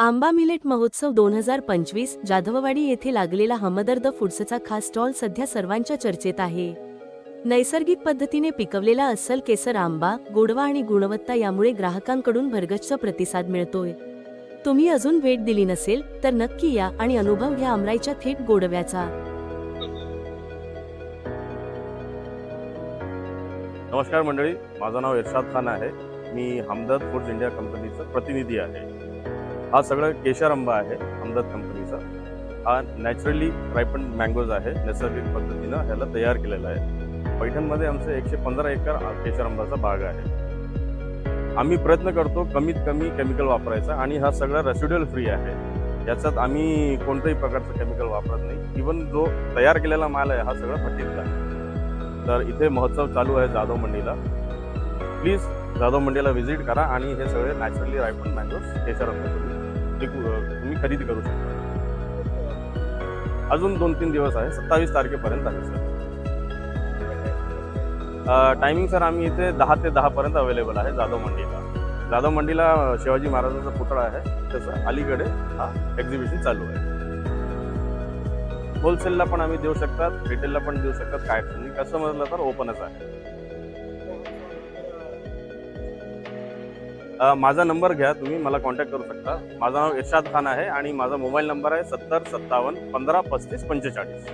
आंबा मिलेट महोत्सव दोन हजार पंचवीस जाधववाडी येथे लागलेला हमदर्द फूड्सचा खास स्टॉल सध्या सर्वांच्या चर्चेत आहे. नैसर्गिक पद्धतीने पिकवलेला अस्सल केसर आंबा गोडवा आणि गुणवत्ता यामुळे ग्राहकांकडून भरगच्च प्रतिसाद मिळतोय. तुम्ही अजून भेट दिली नसेल तर नक्की या आणि अनुभव घ्या आमराईच्या थेट गोडव्याचा. नमस्कार मंडळी माझं नाव इरशाद खान आहे. मी हमदर्द फूड्स इंडिया कंपनीचा प्रतिनिधी आहे. हा सगळं केशर आहे हमदर्द कंपनीचा. हा नॅचरली रायपन मँगोज आहे नैसर्गिक पद्धतीनं ह्याला तयार केलेला आहे. पैठणमध्ये आमचं एकशे पंधरा एकर केशर भाग बाग आहे. आम्ही प्रयत्न करतो कमीत कमी केमिकल वापरायचा आणि हा सगळा रेसिड्युअल फ्री आहे. याच्यात आम्ही कोणत्याही प्रकारचं केमिकल वापरत नाही. इवन जो तयार केलेला माल आहे हा सगळा फटीतला आहे. तर इथे महोत्सव चालू आहे जाधव मंडीला. प्लीज जाधव मंडीला व्हिजिट करा आणि हे सगळे नॅचरली रायपन मँगोज केशर तुम्ही खरेदी करू शकता. अजून दोन तीन दिवस आहे. सत्तावीस तारखेपर्यंत आहे सर. टायमिंग सर आम्ही इथे दहा ते दहापर्यंत अवेलेबल आहे जाधव मंडीला. जाधव मंडीला शिवाजी महाराजांचा पुतळा आहे. त्याचं अलीकडे हा एक्झिबिशन चालू आहे. होलसेलला पण आम्ही देऊ शकतात रिटेलला पण देऊ शकतात काय नाही. कसं म्हटलं तर ओपनच आहे. माझा नंबर घ्या तुम्ही मला कॉन्टॅक्ट करू शकता. माझं नाव इर्शाद खान आहे आणि माझा मोबाईल नंबर आहे सत्तर सत्तावन्न पंधरा पस्तीस पंचेचाळीस.